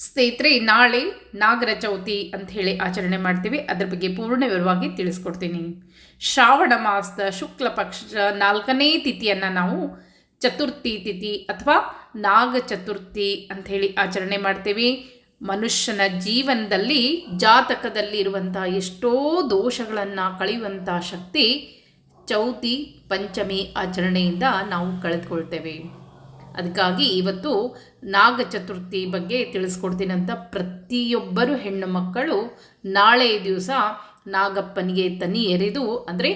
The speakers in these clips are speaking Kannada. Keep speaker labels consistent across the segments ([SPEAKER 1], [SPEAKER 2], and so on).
[SPEAKER 1] ಸ್ನೇಹಿತರೆ, ನಾಳೆ ನಾಗರ ಚೌತಿ ಅಂತ ಹೇಳಿ ಆಚರಣೆ ಮಾಡ್ತೀವಿ. ಅದ್ರ ಬಗ್ಗೆ ಪೂರ್ಣ ವಿವರವಾಗಿ ತಿಳಿಸ್ಕೊಡ್ತೀನಿ. ಶ್ರಾವಣ ಮಾಸದ ಶುಕ್ಲ ಪಕ್ಷ ನಾಲ್ಕನೇ ತಿಥಿಯನ್ನು ನಾವು ಚತುರ್ಥಿ ತಿಥಿ ಅಥವಾ ನಾಗ ಚತುರ್ಥಿ ಅಂತ ಹೇಳಿ ಆಚರಣೆ ಮಾಡ್ತೀವಿ. ಮನುಷ್ಯನ ಜೀವನದಲ್ಲಿ, ಜಾತಕದಲ್ಲಿ ಇರುವಂಥ ಎಷ್ಟೋ ದೋಷಗಳನ್ನು ಕಳೆಯುವಂಥ ಶಕ್ತಿ ಚೌತಿ, ಪಂಚಮಿ ಆಚರಣೆಯಿಂದ ನಾವು ಕಳೆದುಕೊಳ್ತೇವೆ. ಅದಕ್ಕಾಗಿ ಇವತ್ತು ನಾಗ ಚತುರ್ಥಿ ಬಗ್ಗೆ ತಿಳಿಸ್ಕೊಡ್ತೀನಿ ಅಂತ ಪ್ರತಿಯೊಬ್ಬರು ಹೆಣ್ಣು ಮಕ್ಕಳು ನಾಳೆ ದಿವಸ ನಾಗಪ್ಪನಿಗೆ ತನಿ ಎರೆದು ಅಂದರೆ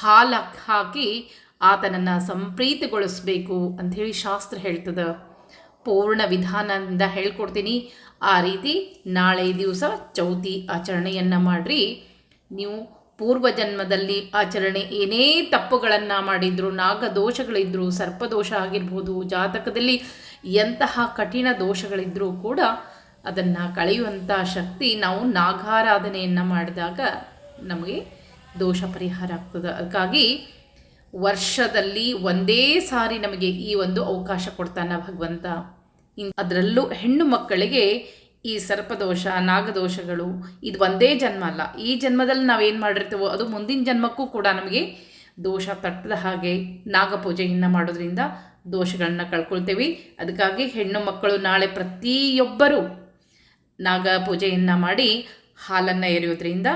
[SPEAKER 1] ಹಾಲು ಹಾಕಿ ಆತನನ್ನು ಸಂಪ್ರೀತಿಗೊಳಿಸಬೇಕು ಅಂಥೇಳಿ ಶಾಸ್ತ್ರ ಹೇಳ್ತದೆ. ಪೂರ್ಣ ವಿಧಾನದಿಂದ ಹೇಳ್ಕೊಡ್ತೀನಿ. ಆ ರೀತಿ ನಾಳೆ ದಿವಸ ಚೌತಿ ಆಚರಣೆಯನ್ನು ಮಾಡಿರಿ. ನೀವು ಪೂರ್ವ ಜನ್ಮದಲ್ಲಿ ಆಚರಣೆ ಏನೇ ತಪ್ಪುಗಳನ್ನು ಮಾಡಿದ್ರು ನಾಗದೋಷಗಳಿದ್ದರು ಸರ್ಪದೋಷ ಆಗಿರ್ಬೋದು, ಜಾತಕದಲ್ಲಿ ಎಂತಹ ಕಠಿಣ ದೋಷಗಳಿದ್ದರೂ ಕೂಡ ಅದನ್ನು ಕಳೆಯುವಂಥ ಶಕ್ತಿ ನಾವು ನಾಗಾರಾಧನೆಯನ್ನು ಮಾಡಿದಾಗ ನಮಗೆ ದೋಷ ಪರಿಹಾರ ಆಗ್ತದೆ. ಅದಕ್ಕಾಗಿ ವರ್ಷದಲ್ಲಿ ಒಂದೇ ಸಾರಿ ನಮಗೆ ಈ ಒಂದು ಅವಕಾಶ ಕೊಡ್ತಾನೆ ಭಗವಂತ. ಅದರಲ್ಲೂ ಹೆಣ್ಣು ಮಕ್ಕಳಿಗೆ ಈ ಸರ್ಪದೋಷ, ನಾಗದೋಷಗಳು ಇದು ಒಂದೇ ಜನ್ಮ ಅಲ್ಲ. ಈ ಜನ್ಮದಲ್ಲಿ ನಾವೇನು ಮಾಡಿರ್ತೀವೋ ಅದು ಮುಂದಿನ ಜನ್ಮಕ್ಕೂ ಕೂಡ ನಮಗೆ ದೋಷ ತಟ್ಟದ ಹಾಗೆ ನಾಗಪೂಜೆಯನ್ನು ಮಾಡೋದ್ರಿಂದ ದೋಷಗಳನ್ನ ಕಳ್ಕೊಳ್ತೇವೆ. ಅದಕ್ಕಾಗಿ ಹೆಣ್ಣು ಮಕ್ಕಳು ನಾಳೆ ಪ್ರತಿಯೊಬ್ಬರೂ ನಾಗ ಪೂಜೆಯನ್ನು ಮಾಡಿ ಹಾಲನ್ನು ಎರೆಯೋದ್ರಿಂದ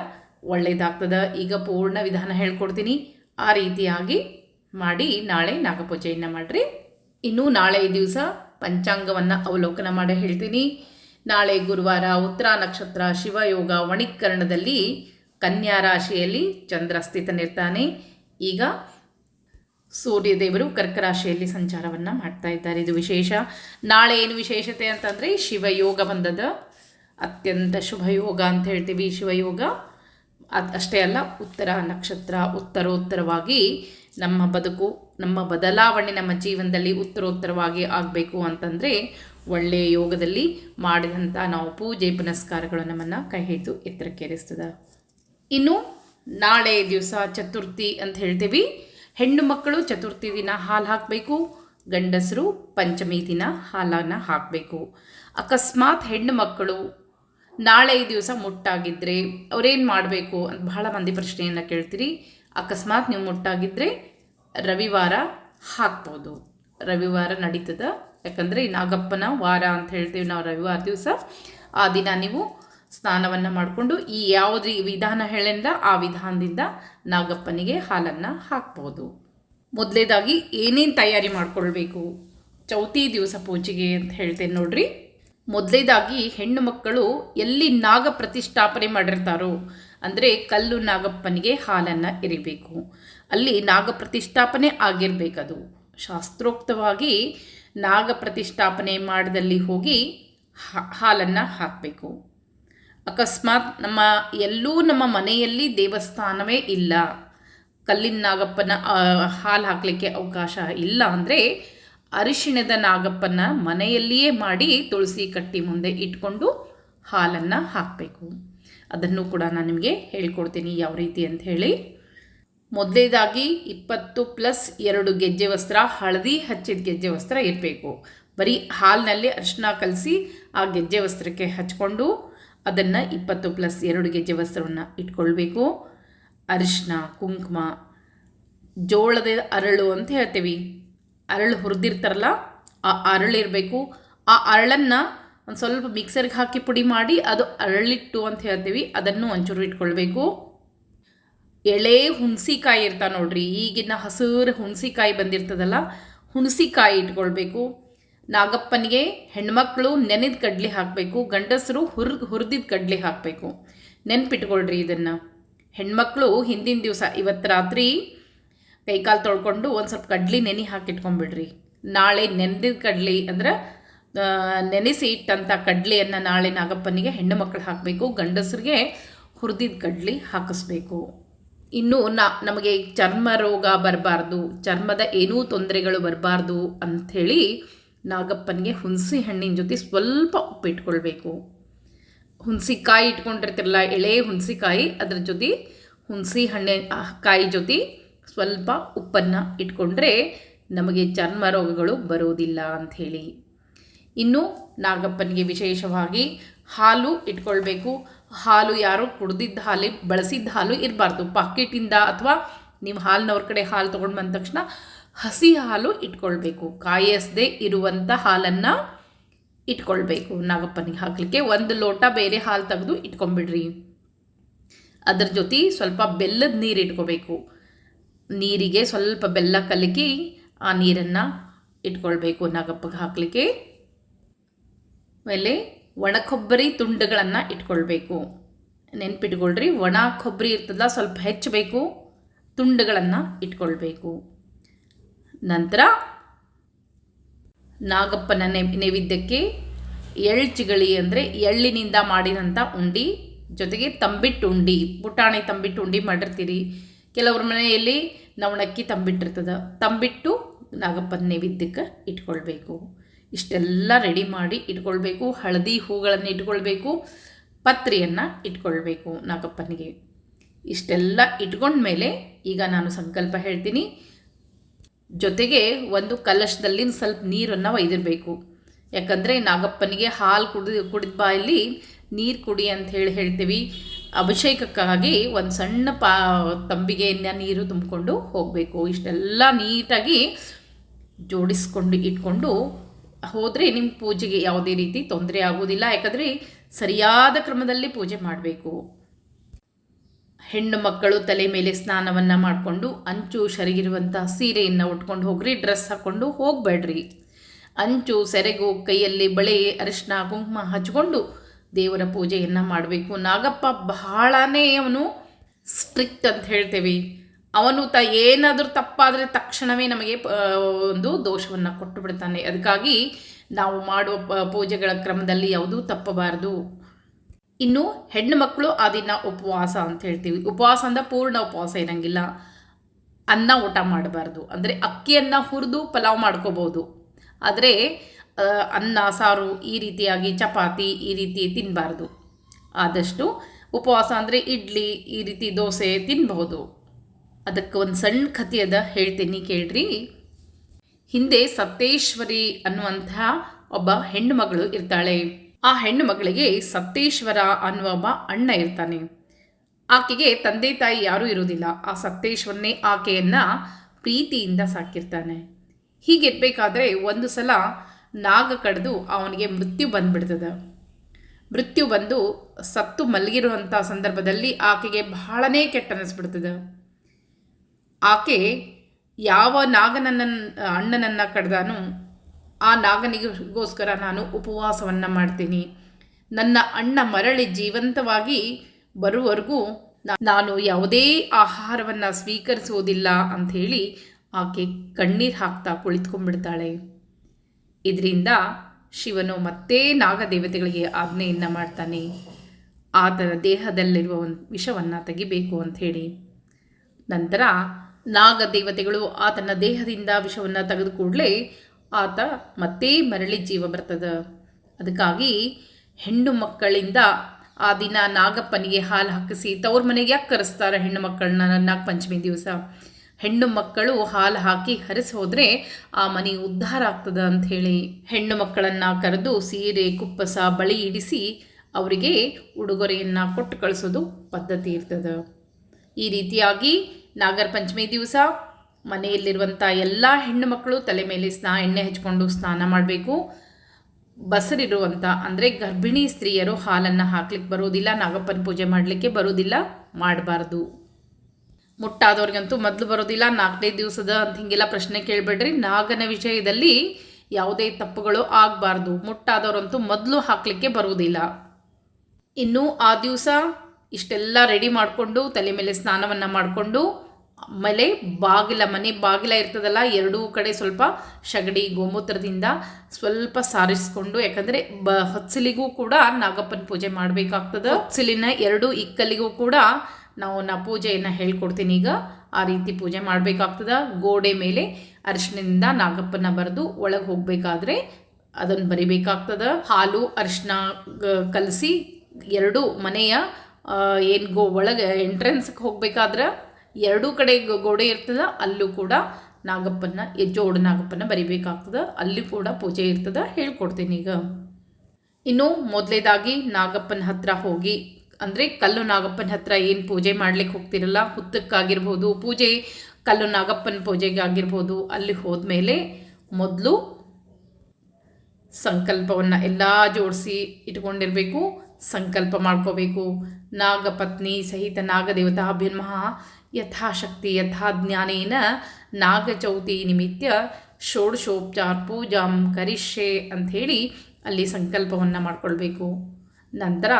[SPEAKER 1] ಒಳ್ಳೆಯದಾಗ್ತದೆ ಈಗ ಪೂರ್ಣ ವಿಧಾನ ಹೇಳ್ಕೊಡ್ತೀನಿ. ಆ ರೀತಿಯಾಗಿ ಮಾಡಿ ನಾಳೆ ನಾಗಪೂಜೆಯನ್ನು ಮಾಡಿರಿ. ಇನ್ನು ನಾಳೆ ದಿವಸ ಪಂಚಾಂಗವನ್ನು ಅವಲೋಕನ ಮಾಡಿ ಹೇಳ್ತೀನಿ. ನಾಳೆ ಗುರುವಾರ ಉತ್ತರ ನಕ್ಷತ್ರ ಶಿವಯೋಗ ವಣಿಕರಣದಲ್ಲಿ ಕನ್ಯಾ ರಾಶಿಯಲ್ಲಿ ಚಂದ್ರ ಸ್ಥಿತನಿರ್ತಾನೆ. ಈಗ ಸೂರ್ಯದೇವರು ಕರ್ಕ ರಾಶಿಯಲ್ಲಿ ಸಂಚಾರವನ್ನು ಮಾಡ್ತಾ ಇದ್ದಾರೆ. ಇದು ವಿಶೇಷ. ನಾಳೆ ಏನು ವಿಶೇಷತೆ ಅಂತಂದರೆ ಶಿವಯೋಗ ಬಂದದ. ಅತ್ಯಂತ ಶುಭ ಯೋಗ ಅಂತ ಹೇಳ್ತೀವಿ ಶಿವಯೋಗ. ಅಷ್ಟೇ ಅಲ್ಲ, ಉತ್ತರ ನಕ್ಷತ್ರ ಉತ್ತರೋತ್ತರವಾಗಿ ನಮ್ಮ ಬದುಕು, ನಮ್ಮ ಬದಲಾವಣೆ ನಮ್ಮ ಜೀವನದಲ್ಲಿ ಉತ್ತರೋತ್ತರವಾಗಿ ಆಗಬೇಕು ಅಂತಂದರೆ ಒಳ್ಳೆಯ ಯೋಗದಲ್ಲಿ ಮಾಡಿದಂಥ ನಾವು ಪೂಜೆ ಪುನಸ್ಕಾರಗಳು ನಮ್ಮನ್ನು ಕೈ ಹಿಡಿದು ಎತ್ತರಕ್ಕೇರಿಸ್ತದೆ. ಇನ್ನು ನಾಳೆ ದಿವಸ ಚತುರ್ಥಿ ಅಂತ ಹೇಳ್ತೀವಿ. ಹೆಣ್ಣು ಮಕ್ಕಳು ಚತುರ್ಥಿ ದಿನ ಹಾಲು ಹಾಕಬೇಕು, ಗಂಡಸರು ಪಂಚಮಿ ದಿನ ಹಾಲನ್ನು ಹಾಕಬೇಕು. ಅಕಸ್ಮಾತ್ ಹೆಣ್ಣು ಮಕ್ಕಳು ನಾಳೆ ದಿವಸ ಮುಟ್ಟಾಗಿದ್ದರೆ ಅವ್ರೇನು ಮಾಡಬೇಕು ಅಂತ ಬಹಳ ಮಂದಿ ಪ್ರಶ್ನೆಯನ್ನು ಕೇಳ್ತೀರಿ. ಅಕಸ್ಮಾತ್ ನೀವು ಮುಟ್ಟಾಗಿದ್ದರೆ ರವಿವಾರ ಹಾಕ್ಬೋದು. ರವಿವಾರ ನಡೀತದ. ಯಾಕಂದರೆ ನಾಗಪ್ಪನ ವಾರ ಅಂತ ಹೇಳ್ತೀವಿ ನಾವು ರವಿವಾರ ದಿವಸ. ಆ ದಿನ ನೀವು ಸ್ನಾನವನ್ನು ಮಾಡಿಕೊಂಡು ಈ ಯಾವುದೇ ವಿಧಾನ ಹೇಳಿಂದ ಆ ವಿಧಾನದಿಂದ ನಾಗಪ್ಪನಿಗೆ ಹಾಲನ್ನು ಹಾಕ್ಬೋದು. ಮೊದಲೇದಾಗಿ ಏನೇನು ತಯಾರಿ ಮಾಡಿಕೊಳ್ಬೇಕು? ಚೌತಿ ದಿವಸ ಪೂಜೆಗೆ ಅಂತ ಹೇಳ್ತೇನೆ ನೋಡ್ರಿ. ಮೊದಲೇದಾಗಿ ಹೆಣ್ಣು ಮಕ್ಕಳು ಎಲ್ಲಿ ನಾಗ ಪ್ರತಿಷ್ಠಾಪನೆ ಮಾಡಿರ್ತಾರೋ, ಅಂದರೆ ಕಲ್ಲು ನಾಗಪ್ಪನಿಗೆ ಹಾಲನ್ನು ಇರಿಬೇಕು ಅಲ್ಲಿ ನಾಗ ಪ್ರತಿಷ್ಠಾಪನೆ ಆಗಿರಬೇಕದು. ಶಾಸ್ತ್ರೋಕ್ತವಾಗಿ ನಾಗ ಪ್ರತಿಷ್ಠಾಪನೆ ಮಾಡದಲ್ಲಿ ಹೋಗಿ ಹಾಲನ್ನು ಹಾಕಬೇಕು. ಅಕಸ್ಮಾತ್ ನಮ್ಮ ಎಲ್ಲೂ ನಮ್ಮ ಮನೆಯಲ್ಲಿ ದೇವಸ್ಥಾನವೇ ಇಲ್ಲ. ಕಲ್ಲಿನ ನಾಗಪ್ಪನ ಹಾಲು ಹಾಕಲಿಕ್ಕೆ ಅವಕಾಶ ಇಲ್ಲ ಅಂದರೆ ಅರಿಶಿಣದ ನಾಗಪ್ಪನ ಮನೆಯಲ್ಲಿಯೇ ಮಾಡಿ ತುಳಸಿ ಕಟ್ಟಿ ಮುಂದೆ ಇಟ್ಕೊಂಡು ಹಾಲನ್ನು ಹಾಕಬೇಕು. ಅದನ್ನು ಕೂಡ ನಾನು ನಿಮಗೆ ಹೇಳ್ಕೊಡ್ತೀನಿ ಯಾವ ರೀತಿ ಅಂತ ಹೇಳಿ. ಮೊದಲೇದಾಗಿ ಇಪ್ಪತ್ತು ಪ್ಲಸ್ ಎರಡು ಗೆಜ್ಜೆ ವಸ್ತ್ರ, ಹಳದಿ ಹಚ್ಚಿದ ಗೆಜ್ಜೆ ವಸ್ತ್ರ ಇರಬೇಕು. ಬರೀ ಹಾಲಿನಲ್ಲಿ ಅರಿಶಿನ ಕಲಸಿ ಆ ಗೆಜ್ಜೆ ವಸ್ತ್ರಕ್ಕೆ ಹಚ್ಕೊಂಡು ಅದನ್ನು ಇಪ್ಪತ್ತು ಪ್ಲಸ್ ಎರಡು ಗೆಜ್ಜೆ ವಸ್ತ್ರವನ್ನು ಇಟ್ಕೊಳ್ಬೇಕು. ಅರಿಶಿನ ಕುಂಕುಮ, ಜೋಳದ ಅರಳು ಅಂತ ಹೇಳ್ತೀವಿ. ಅರಳು ಹುರಿದಿರ್ತಾರಲ್ಲ, ಆ ಅರಳಿರಬೇಕು ಆ ಅರಳನ್ನು ಒಂದು ಸ್ವಲ್ಪ ಮಿಕ್ಸರ್ಗೆ ಹಾಕಿ ಪುಡಿ ಮಾಡಿ ಅದು ಅರಳಿಟ್ಟು ಅಂತ ಹೇಳ್ತೀವಿ. ಅದನ್ನು ಒಂಚೂರು ಇಟ್ಕೊಳ್ಬೇಕು. ಎಳೆ ಹುಣಸಿಕಾಯಿ ಇರ್ತಾವೆ ನೋಡ್ರಿ, ಈಗಿನ ಹಸಿರು ಹುಣಸಿಕಾಯಿ ಬಂದಿರ್ತದಲ್ಲ, ಹುಣಸಿಕಾಯಿ ಇಟ್ಕೊಳ್ಬೇಕು. ನಾಗಪ್ಪನಿಗೆ ಹೆಣ್ಮಕ್ಳು ನೆನೆದ ಕಡ್ಲಿ ಹಾಕಬೇಕು, ಗಂಡಸರು ಹುರ್ ಹುರಿದಿದ್ದ ಕಡ್ಲಿ ಹಾಕಬೇಕು. ನೆನ್ಪಿಟ್ಕೊಳ್ರಿ ಇದನ್ನು. ಹೆಣ್ಮಕ್ಳು ಹಿಂದಿನ ದಿವಸ, ಇವತ್ತು ರಾತ್ರಿ ಕೈಕಾಲು ತೊಳ್ಕೊಂಡು ಒಂದು ಸ್ವಲ್ಪ ಕಡ್ಲಿ ನೆನೆ ಹಾಕಿಟ್ಕೊಂಬಿಡ್ರಿ. ನಾಳೆ ನೆನೆದಿದ್ದ ಕಡ್ಲಿ ಅಂದ್ರೆ ನೆನೆಸಿ ಇಟ್ಟಂಥ ಕಡ್ಲಿಯನ್ನು ನಾಳೆ ನಾಗಪ್ಪನಿಗೆ ಹೆಣ್ಣು ಮಕ್ಕಳು ಹಾಕಬೇಕು, ಗಂಡಸರಿಗೆ ಹುರಿದಿದ್ದ ಕಡ್ಲಿ ಹಾಕಿಸ್ಬೇಕು. ಇನ್ನು ನಾ, ನಮಗೆ ಚರ್ಮ ರೋಗ ಬರಬಾರ್ದು, ಚರ್ಮದ ಏನೂ ತೊಂದರೆಗಳು ಬರಬಾರ್ದು ಅಂಥೇಳಿ ನಾಗಪ್ಪನಿಗೆ ಹುಣಸಿ ಹಣ್ಣಿನ ಜೊತೆ ಸ್ವಲ್ಪ ಉಪ್ಪು ಇಟ್ಕೊಳ್ಬೇಕು. ಹುಣಸಿಕಾಯಿ ಇಟ್ಕೊಂಡಿರ್ತಿರಲ್ಲ, ಎಳೆ ಹುಣಸಿಕಾಯಿ, ಅದ್ರ ಜೊತೆ ಹುಣಸಿ ಹಣ್ಣಿನ ಕಾಯಿ ಜೊತೆ ಸ್ವಲ್ಪ ಉಪ್ಪನ್ನು ಇಟ್ಕೊಂಡ್ರೆ ನಮಗೆ ಚರ್ಮ ರೋಗಗಳು ಬರೋದಿಲ್ಲ ಅಂಥೇಳಿ. ಇನ್ನು ನಾಗಪ್ಪನಿಗೆ ವಿಶೇಷವಾಗಿ ಹಾಲು ಇಟ್ಕೊಳ್ಬೇಕು. ಹಾಲು ಯಾರು ಕುಡ್ದಿದ್ದ ಹಾಲು, ಬಳಸಿದ್ದ ಹಾಲು ಇರಬಾರ್ದು. ಪಾಕೆಟಿಂದ ಅಥವಾ ನೀವು ಹಾಲಿನವ್ರ ಕಡೆ ಹಾಲು ತೊಗೊಂಡು ಬಂದ ತಕ್ಷಣ ಹಸಿ ಹಾಲು ಇಟ್ಕೊಳ್ಬೇಕು. ಕಾಯಿಸದೆ ಇರುವಂಥ ಹಾಲನ್ನು ಇಟ್ಕೊಳ್ಬೇಕು. ನಾಗಪ್ಪನಿಗೆ ಹಾಕಲಿಕ್ಕೆ ಒಂದು ಲೋಟ ಬೇರೆ ಹಾಲು ತೆಗೆದು ಇಟ್ಕೊಂಬಿಡ್ರಿ ಅದ್ರ ಜೊತೆ ಸ್ವಲ್ಪ ಬೆಲ್ಲದ ನೀರು ಇಟ್ಕೋಬೇಕು. ನೀರಿಗೆ ಸ್ವಲ್ಪ ಬೆಲ್ಲ ಕಲಕಿ ಆ ನೀರನ್ನು ಇಟ್ಕೊಳ್ಬೇಕು ನಾಗಪ್ಪಗೆ ಹಾಕಲಿಕ್ಕೆ. ಆಮೇಲೆ ಒಣ ಕೊಬ್ಬರಿ ತುಂಡುಗಳನ್ನು ಇಟ್ಕೊಳ್ಬೇಕು. ನೆನ್ಪಿಟ್ಕೊಳ್ರಿ, ಒಣ ಕೊಬ್ಬರಿ ಇರ್ತದ ಸ್ವಲ್ಪ ಹೆಚ್ಚಬೇಕು. ತುಂಡುಗಳನ್ನು ಇಟ್ಕೊಳ್ಬೇಕು. ನಂತರ ನಾಗಪ್ಪನ ನೈವೇದ್ಯಕ್ಕೆ ಎಳ್ಚಿಗಳಿ ಅಂದರೆ ಎಳ್ಳಿನಿಂದ ಮಾಡಿದಂಥ ಉಂಡಿ, ಜೊತೆಗೆ ತಂಬಿಟ್ಟು ಉಂಡಿ ಪುಟಾಣಿ ತಂಬಿಟ್ಟು ಉಂಡಿ ಮಾಡಿರ್ತೀರಿ. ಕೆಲವ್ರ ಮನೆಯಲ್ಲಿ ನವಣಕ್ಕಿ ತಂಬಿಟ್ಟಿರ್ತದೆ, ತಂಬಿಟ್ಟು ನಾಗಪ್ಪನ ನೈವೇದ್ಯಕ್ಕೆ ಇಟ್ಕೊಳ್ಬೇಕು. ಇಷ್ಟೆಲ್ಲ ರೆಡಿ ಮಾಡಿ ಇಟ್ಕೊಳ್ಬೇಕು, ಹಳದಿ ಹೂಗಳನ್ನು ಇಟ್ಕೊಳ್ಬೇಕು, ಪತ್ರಿಯನ್ನು ಇಟ್ಕೊಳ್ಬೇಕು ನಾಗಪ್ಪನಿಗೆ. ಇಷ್ಟೆಲ್ಲ ಇಟ್ಕೊಂಡ್ಮೇಲೆ ಈಗ ನಾನು ಸಂಕಲ್ಪ ಹೇಳ್ತೀನಿ. ಜೊತೆಗೆ ಒಂದು ಕಲಶದಲ್ಲಿ ಸ್ವಲ್ಪ ನೀರನ್ನು ಒಯ್ದಿರಬೇಕು. ಯಾಕಂದರೆ ನಾಗಪ್ಪನಿಗೆ ಹಾಲು ಕುಡಿದು, ಕುಡಿದ ಬಾಯಲ್ಲಿ ನೀರು ಕುಡಿ ಅಂತ ಹೇಳಿ ಹೇಳ್ತೀವಿ. ಅಭಿಷೇಕಕ್ಕಾಗಿ ಒಂದು ಸಣ್ಣ ಪಾ, ತಂಬಿಗೆಯನ್ನು ನೀರು ತುಂಬಿಕೊಂಡು ಹೋಗಬೇಕು. ಇಷ್ಟೆಲ್ಲ ನೀಟಾಗಿ ಜೋಡಿಸ್ಕೊಂಡು, ಇಟ್ಕೊಂಡು ಹೋದರೆ ನಿಮ್ಮ ಪೂಜೆಗೆ ಯಾವುದೇ ರೀತಿ ತೊಂದರೆ ಆಗೋದಿಲ್ಲ. ಯಾಕಂದರೆ ಸರಿಯಾದ ಕ್ರಮದಲ್ಲಿ ಪೂಜೆ ಮಾಡಬೇಕು. ಹೆಣ್ಣು ಮಕ್ಕಳು ತಲೆ ಮೇಲೆ ಸ್ನಾನವನ್ನು ಮಾಡಿಕೊಂಡು ಅಂಚು ಸರಿಗಿರುವಂಥ ಸೀರೆಯನ್ನು ಉಟ್ಕೊಂಡು ಹೋಗ್ರಿ, ಡ್ರೆಸ್ ಹಾಕ್ಕೊಂಡು ಹೋಗಬೇಡ್ರಿ. ಅಂಚು, ಸೆರೆಗು, ಕೈಯಲ್ಲಿ ಬಳೆ ಅರಿಶಿನ ಕುಂಕುಮ ಹಚ್ಕೊಂಡು ದೇವರ ಪೂಜೆಯನ್ನು ಮಾಡಬೇಕು. ನಾಗಪ್ಪ ಬಹಳನೇ ಅವನು ಸ್ಟ್ರಿಕ್ಟ್ ಅಂತ ಹೇಳ್ತೇವೆ. ಅವನು ತ ಏನಾದರೂ ತಪ್ಪಾದರೆ ತಕ್ಷಣವೇ ನಮಗೆ ಒಂದು ದೋಷವನ್ನು ಕೊಟ್ಟು ಬಿಡ್ತಾನೆ. ಅದಕ್ಕಾಗಿ ನಾವು ಮಾಡುವ ಪೂಜೆಗಳ ಕ್ರಮದಲ್ಲಿ ಯಾವುದೂ ತಪ್ಪಬಾರದು. ಇನ್ನು ಹೆಣ್ಣು ಮಕ್ಕಳು ಆ ದಿನ ಉಪವಾಸ ಅಂತ ಹೇಳ್ತೀವಿ. ಉಪವಾಸ ಅಂದ ಪೂರ್ಣ ಉಪವಾಸ ಇರಂಗಿಲ್ಲ. ಅನ್ನ ಊಟ ಮಾಡಬಾರ್ದು. ಅಂದರೆ ಅಕ್ಕಿಯನ್ನು ಹುರಿದು ಪಲಾವ್ ಮಾಡ್ಕೋಬೋದು. ಆದರೆ ಅನ್ನ, ಸಾರು ಈ ರೀತಿಯಾಗಿ ಚಪಾತಿ ಈ ರೀತಿ ತಿನ್ನಬಾರ್ದು ಆದಷ್ಟು ಉಪವಾಸ ಅಂದರೆ ಇಡ್ಲಿ ಈ ರೀತಿ ದೋಸೆ ತಿನ್ಬಹುದು. ಅದಕ್ಕೆ ಒಂದು ಸಣ್ಣ ಕಥೆ ಅದ ಹೇಳ್ತೀನಿ ಕೇಳ್ರಿ. ಹಿಂದೆ ಸತ್ತೇಶ್ವರಿ ಅನ್ನುವಂತಹ ಒಬ್ಬ ಹೆಣ್ಣು ಮಗಳು ಇರ್ತಾಳೆ. ಆ ಹೆಣ್ಣು ಮಗಳಿಗೆ ಸತ್ತೇಶ್ವರ ಅನ್ನುವ ಅಣ್ಣ ಇರ್ತಾನೆ. ಆಕೆಗೆ ತಂದೆ ತಾಯಿ ಯಾರೂ ಇರೋದಿಲ್ಲ ಆ ಸತ್ತೇಶ್ವರನೇ ಆಕೆಯನ್ನು ಪ್ರೀತಿಯಿಂದ ಸಾಕಿರ್ತಾನೆ. ಹೀಗಿರ್ಬೇಕಾದ್ರೆ ಒಂದು ಸಲ ನಾಗ ಕಡಿದು ಅವನಿಗೆ ಮೃತ್ಯು ಬಂದ್ಬಿಡ್ತದೆ. ಮೃತ್ಯು ಬಂದು ಸತ್ತು ಮಲಗಿರುವಂಥ ಸಂದರ್ಭದಲ್ಲಿ ಆಕೆಗೆ ಬಹಳನೇ ಕೆಟ್ಟ ಅನ್ನಿಸ್ಬಿಡ್ತದೆ ಆಕೆ ಯಾವ ನಾಗನನ್ನ, ಅಣ್ಣನನ್ನು ಕಡ್ದಾನು ಆ ನಾಗನಿಗೋಸ್ಕರ ನಾನು ಉಪವಾಸವನ್ನು ಮಾಡ್ತೀನಿ. ನನ್ನ ಅಣ್ಣ ಮರಳಿ ಜೀವಂತವಾಗಿ ಬರುವವರೆಗೂ ನಾನು ಯಾವುದೇ ಆಹಾರವನ್ನು ಸ್ವೀಕರಿಸುವುದಿಲ್ಲ ಅಂಥೇಳಿ ಆಕೆ ಕಣ್ಣೀರು ಹಾಕ್ತಾ ಕುಳಿತುಕೊಂಡ್ಬಿಡ್ತಾಳೆ. ಇದರಿಂದ ಶಿವನು ಮತ್ತೆ ನಾಗದೇವತೆಗಳಿಗೆ ಆಜ್ಞೆಯನ್ನು ಮಾಡ್ತಾನೆ. ಆತನ ದೇಹದಲ್ಲಿರುವ ಒಂದು ವಿಷವನ್ನು ತೆಗಿಬೇಕು ಅಂಥೇಳಿ. ನಂತರ ನಾಗದೇವತೆಗಳು ಆತನ ದೇಹದಿಂದ ವಿಷವನ್ನು ತೆಗೆದು ಕೂಡಲೇ ಆತ ಮತ್ತೆ ಮರಳಿ ಜೀವ ಬರ್ತದ. ಅದಕ್ಕಾಗಿ ಹೆಣ್ಣು ಮಕ್ಕಳಿಂದ ಆ ದಿನ ನಾಗಪ್ಪನಿಗೆ ಹಾಲು ಹಾಕಿಸಿ ತವ್ರ ಮನೆಗೆ ಯಾಕೆ ಕರೆಸ್ತಾರೆ ಹೆಣ್ಣು ಮಕ್ಕಳನ್ನ ನಾಗ ಪಂಚಮಿ ದಿವಸ? ಹೆಣ್ಣು ಮಕ್ಕಳು ಹಾಲು ಹಾಕಿ ಹರಿಸಿ ಹೋದರೆ ಆ ಮನೆ ಉದ್ಧಾರ ಆಗ್ತದೆ ಹೇಳಿ ಹೆಣ್ಣು ಮಕ್ಕಳನ್ನು ಕರೆದು ಸೀರೆ, ಕುಪ್ಪಸ, ಬಳಿ ಇಡಿಸಿ ಅವರಿಗೆ ಉಡುಗೊರೆಯನ್ನು ಕೊಟ್ಟು ಕಳಿಸೋದು ಪದ್ಧತಿ ಇರ್ತದೆ. ಈ ರೀತಿಯಾಗಿ ನಾಗರ ಪಂಚಮಿ ದಿವಸ ಮನೆಯಲ್ಲಿರುವಂಥ ಎಲ್ಲ ಹೆಣ್ಣು ಮಕ್ಕಳು ತಲೆ ಮೇಲೆ ಸ್ನಾ, ಎಣ್ಣೆ ಹಚ್ಕೊಂಡು ಸ್ನಾನ ಮಾಡಬೇಕು. ಬಸರಿರುವಂಥ ಅಂದರೆ ಗರ್ಭಿಣಿ ಸ್ತ್ರೀಯರು ಹಾಲನ್ನು ಹಾಕ್ಲಿಕ್ಕೆ ಬರೋದಿಲ್ಲ, ನಾಗಪ್ಪನ ಪೂಜೆ ಮಾಡಲಿಕ್ಕೆ ಬರೋದಿಲ್ಲ, ಮಾಡಬಾರ್ದು. ಮುಟ್ಟಾದವ್ರಿಗಂತೂ ಮೊದಲು ಬರೋದಿಲ್ಲ, ನಾಲ್ಕನೇ ದಿವಸದ ಅಂತ ಹಿಂಗೆಲ್ಲ ಪ್ರಶ್ನೆ ಕೇಳಬೇಡ್ರಿ. ನಾಗನ ವಿಷಯದಲ್ಲಿ ಯಾವುದೇ ತಪ್ಪುಗಳು ಆಗಬಾರ್ದು. ಮುಟ್ಟಾದವರಂತೂ ಮೊದಲು ಹಾಕಲಿಕ್ಕೆ ಬರುವುದಿಲ್ಲ ಇನ್ನು ಆ ದಿವಸ ಇಷ್ಟೆಲ್ಲ ರೆಡಿ ಮಾಡಿಕೊಂಡು, ತಲೆ ಮೇಲೆ ಸ್ನಾನವನ್ನು ಮಾಡಿಕೊಂಡು ಆಮೇಲೆ ಬಾಗಿಲ, ಮನೆ ಬಾಗಿಲ ಇರ್ತದಲ್ಲ, ಎರಡೂ ಕಡೆ ಸ್ವಲ್ಪ ಶಗಡಿ ಗೋಮೂತ್ರದಿಂದ ಸ್ವಲ್ಪ ಸಾರಿಸ್ಕೊಂಡು, ಯಾಕಂದರೆ ಬ, ಹೊತ್ಸಲಿಗೂ ಕೂಡ ನಾಗಪ್ಪನ ಪೂಜೆ ಮಾಡಬೇಕಾಗ್ತದೆ. ಹೊತ್ಸಲಿನ ಎರಡು ಇಕ್ಕಲಿಗೂ ಕೂಡ ನಾವು ನಾ ಪೂಜೆಯನ್ನು ಹೇಳ್ಕೊಡ್ತೀನಿ ಈಗ. ಆ ರೀತಿ ಪೂಜೆ ಮಾಡಬೇಕಾಗ್ತದ. ಗೋಡೆ ಮೇಲೆ ಅರಿಶಿನಿಂದ ನಾಗಪ್ಪನ ಬರೆದು ಒಳಗೆ ಹೋಗಬೇಕಾದ್ರೆ ಅದನ್ನು ಬರಿಬೇಕಾಗ್ತದ. ಹಾಲು ಅರಿಶಿನ ಕಲಸಿ ಎರಡು ಮನೆಯ ಏನು ಗೋ ಒಳಗೆ ಎಂಟ್ರೆನ್ಸ್ಗೆ ಹೋಗ್ಬೇಕಾದ್ರೆ ಎರಡೂ ಕಡೆ ಗೋಡೆ ಇರ್ತದ, ಅಲ್ಲೂ ಕೂಡ ನಾಗಪ್ಪನ ಎಜ್ಜೋಡು ನಾಗಪ್ಪನ ಬರಿಬೇಕಾಗ್ತದೆ, ಅಲ್ಲಿ ಕೂಡ ಪೂಜೆ ಇರ್ತದೆ ಹೇಳ್ಕೊಡ್ತೀನಿ ಈಗ. ಇನ್ನು ಮೊದಲೇದಾಗಿ ನಾಗಪ್ಪನ ಹತ್ರ ಹೋಗಿ, ಅಂದರೆ ಕಲ್ಲು ನಾಗಪ್ಪನ ಹತ್ರ ಏನು ಪೂಜೆ ಮಾಡ್ಲಿಕ್ಕೆ ಹೋಗ್ತಿರಲ್ಲ, ಹುತ್ತಕ್ಕಾಗಿರ್ಬೋದು, ಪೂಜೆ ಕಲ್ಲು ನಾಗಪ್ಪನ ಪೂಜೆಗೆ ಆಗಿರ್ಬೋದು, ಅಲ್ಲಿ ಹೋದ್ಮೇಲೆ ಮೊದಲು ಸಂಕಲ್ಪವನ್ನು ಎಲ್ಲ ಜೋಡಿಸಿ ಇಟ್ಕೊಂಡಿರಬೇಕು, ಸಂಕಲ್ಪ ಮಾಡ್ಕೋಬೇಕು. ನಾಗಪತ್ನಿ ಸಹಿತ ನಾಗದೇವತಾಭ್ಯನ್ಮಃ ಯಥಾಶಕ್ತಿ ಯಥಾ ಜ್ಞಾನೇನ ನಾಗಚೌತಿ ನಿಮಿತ್ಯ ಷೋಡಶೋಪಚಾರ ಪೂಜಾಂ ಕರಿಷ್ಯೆ ಅಂಥೇಳಿ ಅಲ್ಲಿ ಸಂಕಲ್ಪವನ್ನು ಮಾಡಿಕೊಳ್ಬೇಕು. ನಂತರ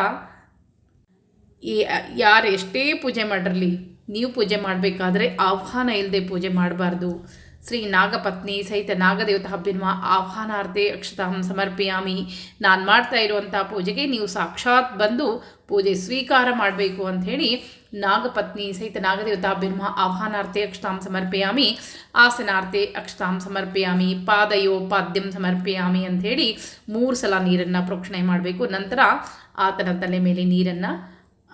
[SPEAKER 1] ಯಾರು ಎಷ್ಟೇ ಪೂಜೆ ಮಾಡಿರಲಿ, ನೀವು ಪೂಜೆ ಮಾಡಬೇಕಾದ್ರೆ ಆಹ್ವಾನ ಇಲ್ಲದೆ ಪೂಜೆ ಮಾಡಬಾರ್ದು. ಶ್ರೀ ನಾಗಪತ್ನಿ ಸಹಿತ ನಾಗದೇವತಾ ಹಬ್ಬಿನ ಆಹ್ವಾನಾರ್ಧೆ ಅಕ್ಷತಾಂ ಸಮರ್ಪಿಯಾಮಿ. ನಾನು ಮಾಡ್ತಾ ಇರುವಂಥ ಪೂಜೆಗೆ ನೀವು ಸಾಕ್ಷಾತ್ ಬಂದು ಪೂಜೆ ಸ್ವೀಕಾರ ಮಾಡಬೇಕು ಅಂಥೇಳಿ ನಾಗಪತ್ನಿ ಸಹಿತ ನಾಗದೇವತಾಭಿರ್ಮ ಆಹ್ವಾನಾರ್ಥೆ ಅಕ್ಷತಾಂ ಸಮರ್ಪಯಾಮಿ ಆಸನಾರ್ಥೆ ಅಕ್ಷತಾಂ ಸಮರ್ಪಯಾಮಿ ಪಾದಯೋ ಪಾದ್ಯಂ ಸಮರ್ಪಯಾಮಿ ಅಂಥೇಳಿ ಮೂರು ಸಲ ನೀರನ್ನು ಪ್ರೋಕ್ಷಣೆ ಮಾಡಬೇಕು. ನಂತರ ಆತನ ತಲೆ ಮೇಲೆ ನೀರನ್ನು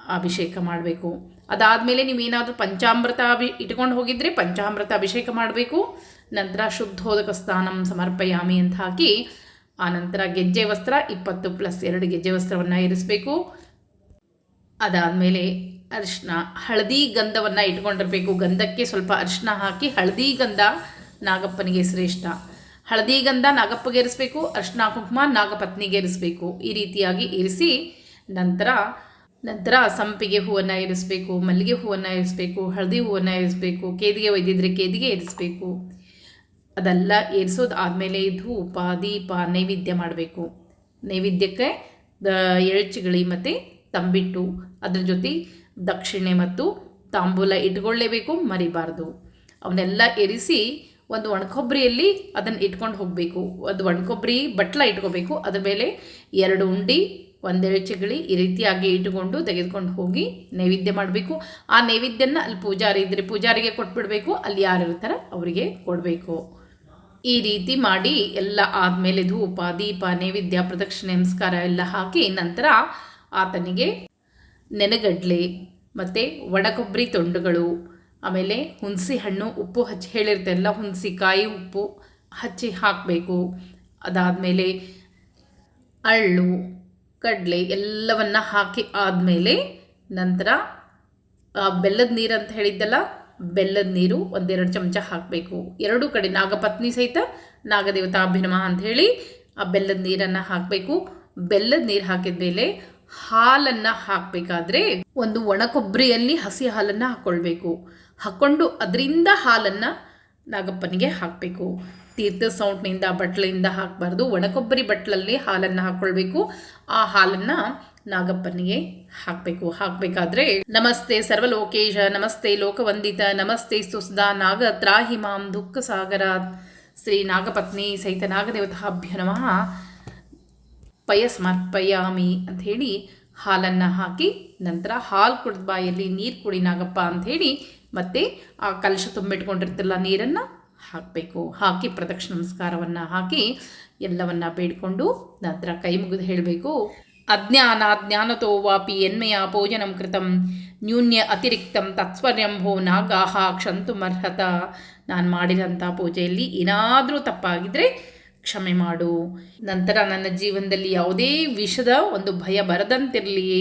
[SPEAKER 1] ಅಭಿಷೇಕ ಮಾಡಬೇಕು. ಅದಾದಮೇಲೆ ನೀವೇನಾದರೂ ಪಂಚಾಮೃತ ಅಭಿ ಇಟ್ಕೊಂಡು ಹೋಗಿದ್ರೆ ಪಂಚಾಮೃತ ಅಭಿಷೇಕ ಮಾಡಬೇಕು. ನಂತರ ಶುದ್ಧೋದಕ ಸ್ನಾನಂ ಸಮರ್ಪಯಾಮಿ ಅಂತ ಹಾಕಿ, ಆನಂತರ ನಂತರ ಗೆಜ್ಜೆ ವಸ್ತ್ರ ಇಪ್ಪತ್ತು ಪ್ಲಸ್ ಎರಡು ಗೆಜ್ಜೆ ವಸ್ತ್ರವನ್ನು ಇರಿಸಬೇಕು. ಅದಾದಮೇಲೆ ಅರಿಶಿನ, ಹಳದಿ ಗಂಧವನ್ನು ಇಟ್ಕೊಂಡಿರಬೇಕು. ಗಂಧಕ್ಕೆ ಸ್ವಲ್ಪ ಅರಿಶಿನ ಹಾಕಿ ಹಳದಿ ಗಂಧ ನಾಗಪ್ಪನಿಗೆ ಶ್ರೇಷ್ಠ ಹಳದಿ ಗಂಧ ನಾಗಪ್ಪಗೆ ಇರಿಸಬೇಕು ಅರಿಶಿನ ಕುಂಕುಮ ನಾಗಪತ್ನಿಗೆ ಇರಿಸಬೇಕು ಈ ರೀತಿಯಾಗಿ ಇರಿಸಿ ನಂತರ ನಂತರ ಸಂಪಿಗೆ ಹೂವನ್ನು ಇರಿಸಬೇಕು, ಮಲ್ಲಿಗೆ ಹೂವನ್ನು ಇರಿಸಬೇಕು, ಹಳದಿ ಹೂವನ್ನು ಇರಿಸಬೇಕು, ಕೇದಿಗೆ ಒಯ್ದಿದ್ರೆ ಕೇದಿಗೆ ಇರಿಸಬೇಕು. ಅದೆಲ್ಲ ಏರಿಸೋದು ಆದಮೇಲೆ ಧೂಪ ದೀಪ ನೈವೇದ್ಯ ಮಾಡಬೇಕು. ನೈವೇದ್ಯಕ್ಕೆ ಎಳ್ಚಿಗಳಿ ಮತ್ತು ತಂಬಿಟ್ಟು ಅದ್ರ ಜೊತೆ ದಕ್ಷಿಣೆ ಮತ್ತು ತಾಂಬೂಲ ಇಟ್ಕೊಳ್ಳೇಬೇಕು, ಮರಿಬಾರ್ದು. ಅವನ್ನೆಲ್ಲ ಎರಿಸಿ ಒಂದು ಒಣಕೊಬ್ಬರಿಯಲ್ಲಿ ಅದನ್ನು ಇಟ್ಕೊಂಡು ಹೋಗಬೇಕು. ಒಂದು ಒಣಕೊಬ್ಬರಿ ಬಟ್ಲ ಇಟ್ಕೋಬೇಕು. ಅದ್ರ ಮೇಲೆ ಎರಡು ಉಂಡಿ ಒಂದೆರಡು ಚಗಳಿ ಈ ರೀತಿಯಾಗಿ ಇಟ್ಟುಕೊಂಡು ತೆಗೆದುಕೊಂಡು ಹೋಗಿ ನೈವೇದ್ಯ ಮಾಡಬೇಕು. ಆ ನೈವೇದ್ಯನ ಅಲ್ಲಿ ಪೂಜಾರಿ ಇದ್ದರೆ ಪೂಜಾರಿಗೆ ಕೊಟ್ಬಿಡಬೇಕು. ಅಲ್ಲಿ ಯಾರು ಇರ್ತಾರೆ ಅವರಿಗೆ ಕೊಡಬೇಕು. ಈ ರೀತಿ ಮಾಡಿ ಎಲ್ಲ ಆದಮೇಲೆ ಧೂಪ, ದೀಪ, ನೈವೇದ್ಯ, ಪ್ರದಕ್ಷಿಣೆ, ನಮಸ್ಕಾರ ಎಲ್ಲ ಹಾಕಿ ನಂತರ ಆತನಿಗೆ ನೆನಗಡ್ಲೆ ಮತ್ತು ಒಣಕೊಬ್ಬರಿ ತೊಂಡುಗಳು, ಆಮೇಲೆ ಹುಣಸಿ ಹಣ್ಣು, ಉಪ್ಪು ಹಚ್ಚಿ ಹೇಳಿರ್ತಾರಲ್ಲ ಹುಣಸಿಕಾಯಿ ಉಪ್ಪು ಹಚ್ಚಿ ಹಾಕಬೇಕು. ಅದಾದಮೇಲೆ ಅಳ್ಳು, ಕಡಲೆ ಎಲ್ಲವನ್ನ ಹಾಕಿ ಆದಮೇಲೆ ನಂತರ ಬೆಲ್ಲದ ನೀರು ಅಂತ ಹೇಳಿದ್ದಲ್ಲ, ಬೆಲ್ಲದ ನೀರು ಒಂದೆರಡು ಚಮಚ ಹಾಕಬೇಕು. ಎರಡೂ ಕಡೆ ನಾಗಪತ್ನಿ ಸಹಿತ ನಾಗದೇವತಾ ಅಭಿನಮ ಅಂಥೇಳಿ ಆ ಬೆಲ್ಲದ ನೀರನ್ನು ಹಾಕಬೇಕು. ಬೆಲ್ಲದ ನೀರು ಹಾಕಿದ ಮೇಲೆ ಹಾಲನ್ನು ಹಾಕಬೇಕಾದ್ರೆ ಒಂದು ಒಣ ಕೊಬ್ಬರಿಯಲ್ಲಿ ಹಸಿ ಹಾಲನ್ನ ಹಾಕೊಳ್ಬೇಕು. ಹಾಕೊಂಡು ಅದರಿಂದ ಹಾಲನ್ನ ನಾಗಪ್ಪನಿಗೆ ಹಾಕಬೇಕು. ತೀರ್ಥ ಸೌಂಟ್ನಿಂದ ಬಟ್ಲಿಂದ ಹಾಕಬಾರ್ದು. ಒಣಕೊಬ್ಬರಿ ಬಟ್ಲಲ್ಲಿ ಹಾಲನ್ನು ಹಾಕ್ಕೊಳ್ಬೇಕು ಆ ಹಾಲನ್ನು ನಾಗಪ್ಪನಿಗೆ ಹಾಕಬೇಕು. ಹಾಕಬೇಕಾದ್ರೆ, ನಮಸ್ತೆ ಸರ್ವಲೋಕೇಶ, ನಮಸ್ತೆ ಲೋಕವಂದಿತ, ನಮಸ್ತೆ ಸುಸ್ದಾ ನಾಗ ತ್ರಾಹಿಮಾಮ್ ಮಾಂ ದುಃಖ ಸಾಗರ ಶ್ರೀ ನಾಗಪತ್ನಿ ಸಹಿತ ನಾಗದೇವತಾಭ್ಯ ನಮಃ. ಪಯ ಸಮರ್ಪಯಾಮಿ ಹೇಳಿ ಹಾಲನ್ನು ಹಾಕಿ ನಂತರ ಹಾಲು ಕುಡಿದ ಬಾಯಲ್ಲಿ ನೀರು ಕುಡಿ ನಾಗಪ್ಪ ಅಂಥೇಳಿ ಮತ್ತೆ ಆ ಕಲಶ ತುಂಬಿಟ್ಕೊಂಡಿರ್ತಲ್ಲ ನೀರನ್ನು ಹಾಕಬೇಕು. ಹಾಕಿ ಪ್ರದಕ್ಷಿಣ ನಮಸ್ಕಾರವನ್ನು ಹಾಕಿ ಎಲ್ಲವನ್ನ ಬೇಡಿಕೊಂಡು ನಂತರ ಕೈ ಮುಗಿದು ಹೇಳಬೇಕು. ಅಜ್ಞಾನ ಜ್ಞಾನತೋ ವಾಪಿ ಎನ್ಮೆಯ ಭೋಜನಂ ಕೃತಂ. ನ್ಯೂನ್ಯ ಅತಿರಿಕ್ತಂ ತತ್ಸ್ವರ್ಯಂಭೋ ನಾಗಾಹ ಕ್ಷಂತು ಮರ್ಹತ. ನಾನು ಮಾಡಿದಂಥ ಪೂಜೆಯಲ್ಲಿ ಏನಾದರೂ ತಪ್ಪಾಗಿದ್ದರೆ ಕ್ಷಮೆ ಮಾಡು. ನಂತರ ನನ್ನ ಜೀವನದಲ್ಲಿ ಯಾವುದೇ ವಿಷದ ಒಂದು ಭಯ ಬರದಂತಿರಲಿ.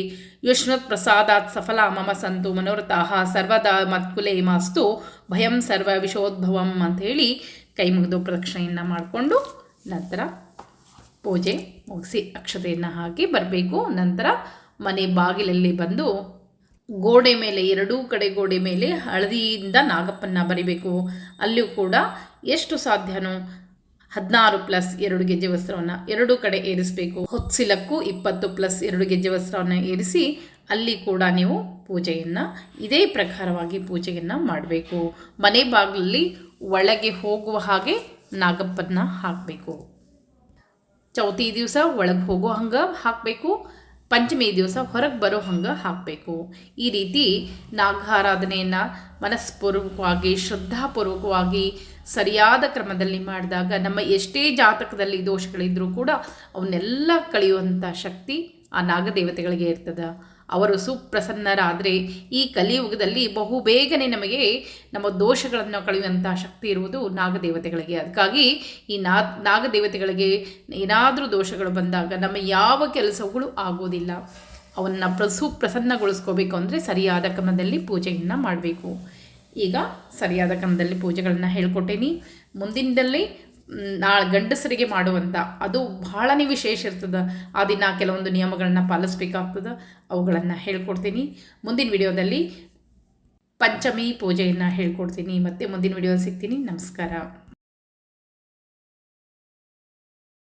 [SPEAKER 1] ಯುಷ್ಮತ್ ಪ್ರಸಾದಾತ್ ಸಫಲ ಮಮ ಸಂತು ಮನೋರಥಾಹ ಸರ್ವದ ಮತ್ಕುಲೆ ಮಾಸ್ತು ಭಯಂ ಸರ್ವ ವಿಷೋದ್ಭವಂ ಹೇಳಿ ಕೈ ಮುಗಿದು ಪ್ರದಕ್ಷಿಣೆಯನ್ನು ಮಾಡಿಕೊಂಡು ನಂತರ ಪೂಜೆ ಮುಗಿಸಿ ಅಕ್ಷತೆಯನ್ನು ಹಾಕಿ ಬರಬೇಕು. ನಂತರ ಮನೆ ಬಾಗಿಲಲ್ಲಿ ಬಂದು ಗೋಡೆ ಮೇಲೆ, ಎರಡೂ ಕಡೆ ಗೋಡೆ ಮೇಲೆ ಹಳದಿಯಿಂದ ನಾಗಪ್ಪನ್ನ ಬರಿಬೇಕು. ಅಲ್ಲಿಯೂ ಕೂಡ ಎಷ್ಟು ಸಾಧ್ಯನೋ ಹದಿನಾರು ಪ್ಲಸ್ ಎರಡು ಗೆಜ್ಜೆ ವಸ್ತ್ರವನ್ನು ಎರಡು ಕಡೆ ಏರಿಸಬೇಕು. ಹೊತ್ಸಿಲಕ್ಕೂ ಇಪ್ಪತ್ತು ಪ್ಲಸ್ ಎರಡು ಗೆಜ್ಜೆ ವಸ್ತ್ರವನ್ನು ಏರಿಸಿ ಅಲ್ಲಿ ಕೂಡ ನೀವು ಪೂಜೆಯನ್ನು, ಇದೇ ಪ್ರಕಾರವಾಗಿ ಪೂಜೆಯನ್ನು ಮಾಡಬೇಕು. ಮನೆ ಬಾಗಿಲಲ್ಲಿ ಒಳಗೆ ಹೋಗುವ ಹಾಗೆ ನಾಗಪ್ಪನ್ನ ಹಾಕಬೇಕು. ಚೌತಿ ದಿವಸ ಒಳಗೆ ಹೋಗೋ ಹಂಗೆ ಹಾಕಬೇಕು. ಪಂಚಮಿ ದಿವಸ ಹೊರಗೆ ಬರೋ ಹಂಗೆ ಹಾಕಬೇಕು. ಈ ರೀತಿ ನಾಗಾರಾಧನೆಯನ್ನು ಮನಸ್ಪೂರ್ವಕವಾಗಿ, ಶ್ರದ್ಧಾಪೂರ್ವಕವಾಗಿ ಸರಿಯಾದ ಕ್ರಮದಲ್ಲಿ ಮಾಡಿದಾಗ ನಮ್ಮ ಎಷ್ಟೇ ಜಾತಕದಲ್ಲಿ ದೋಷಗಳಿದ್ದರೂ ಕೂಡ ಅವನ್ನೆಲ್ಲ ಕಳೆಯುವಂಥ ಶಕ್ತಿ ಆ ನಾಗದೇವತೆಗಳಿಗೆ ಇರ್ತದೆ. ಅವರು ಸುಪ್ರಸನ್ನರಾದರೆ ಈ ಕಲಿಯುಗದಲ್ಲಿ ಬಹು ಬೇಗನೆ ನಮಗೆ ನಮ್ಮ ದೋಷಗಳನ್ನು ಕಳೆಯುವಂಥ ಶಕ್ತಿ ಇರುವುದು ನಾಗದೇವತೆಗಳಿಗೆ. ಅದಕ್ಕಾಗಿ ಈ ನಾ, ನಾಗದೇವತೆಗಳಿಗೆ ಏನಾದರೂ ದೋಷಗಳು ಬಂದಾಗ ನಮ್ಮ ಯಾವ ಕೆಲಸಗಳು ಆಗೋದಿಲ್ಲ. ಅವನ್ನ ಪ್ರ, ಸುಪ್ರಸನ್ನಗೊಳಿಸ್ಕೋಬೇಕು ಅಂದರೆ ಸರಿಯಾದ ಕ್ರಮದಲ್ಲಿ ಪೂಜೆಯನ್ನು ಮಾಡಬೇಕು. ಈಗ ಸರಿಯಾದ ಕ್ರಮದಲ್ಲಿ ಪೂಜೆಗಳನ್ನು ಹೇಳ್ಕೊಟ್ಟೇನಿ. ಮುಂದಿನದಲ್ಲಿ ನಾಳೆ ಗಂಡಸರಿಗೆ ಮಾಡುವಂಥ ಅದು ಬಹಳನೇ ವಿಶೇಷ ಇರ್ತದೆ. ಆ ದಿನ ಕೆಲವೊಂದು ನಿಯಮಗಳನ್ನ ಪಾಲಿಸ್ಬೇಕಾಗ್ತದೆ. ಅವುಗಳನ್ನು ಹೇಳ್ಕೊಡ್ತೀನಿ. ಮುಂದಿನ ವಿಡಿಯೋದಲ್ಲಿ ಪಂಚಮಿ ಪೂಜೆಯನ್ನು ಹೇಳ್ಕೊಡ್ತೀನಿ. ಮತ್ತೆ ಮುಂದಿನ ವಿಡಿಯೋ ಸಿಗ್ತೀನಿ. ನಮಸ್ಕಾರ.